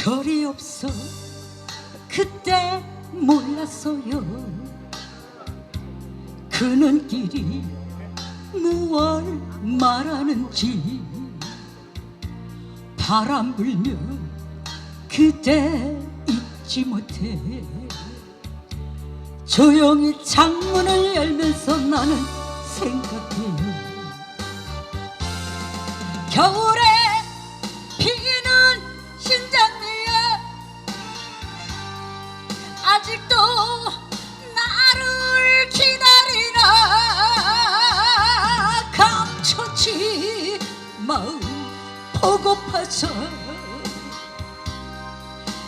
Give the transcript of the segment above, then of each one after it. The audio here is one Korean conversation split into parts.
절이 없어. 그때 몰랐어요. 그 눈길이 무얼 말하는지. 바람 불면 그대 잊지 못해. 조용히 창문을 열면서 나는 생각해. 겨울 아직도 나를 기다리나 감췄지 마음 보고파서.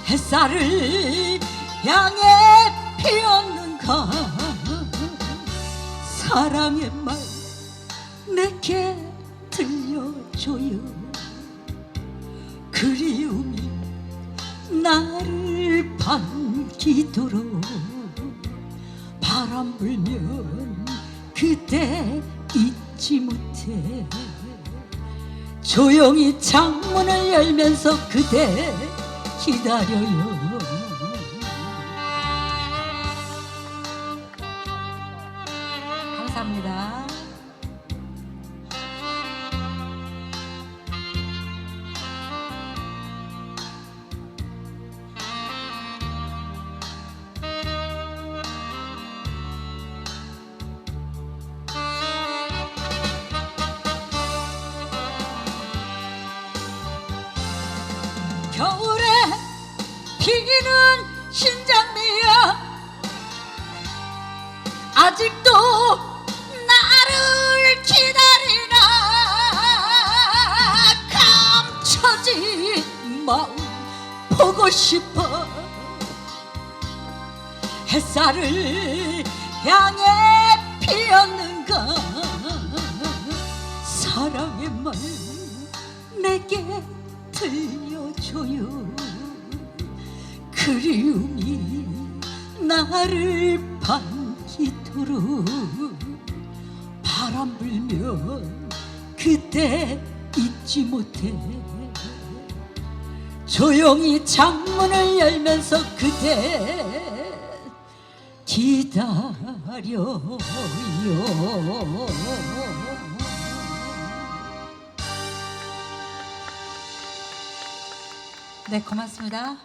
햇살을 향해 피었는가 사랑의 말 내게 들려줘요. 그리움이 나를 반 기도록 바람 불면 그대 잊지 못해 조용히 창문을 열면서 그대 기다려요 감사합니다. 피는 신장미야. 아직도 나를 기다리나 감춰진 마음 보고 싶어. 햇살을 향해 피었는가 사랑의 말 내게 들려줘요 그리움이 나를 반기도록 바람 불면 그때 잊지 못해. 조용히 창문을 열면서 그대 기다려요. 네 고맙습니다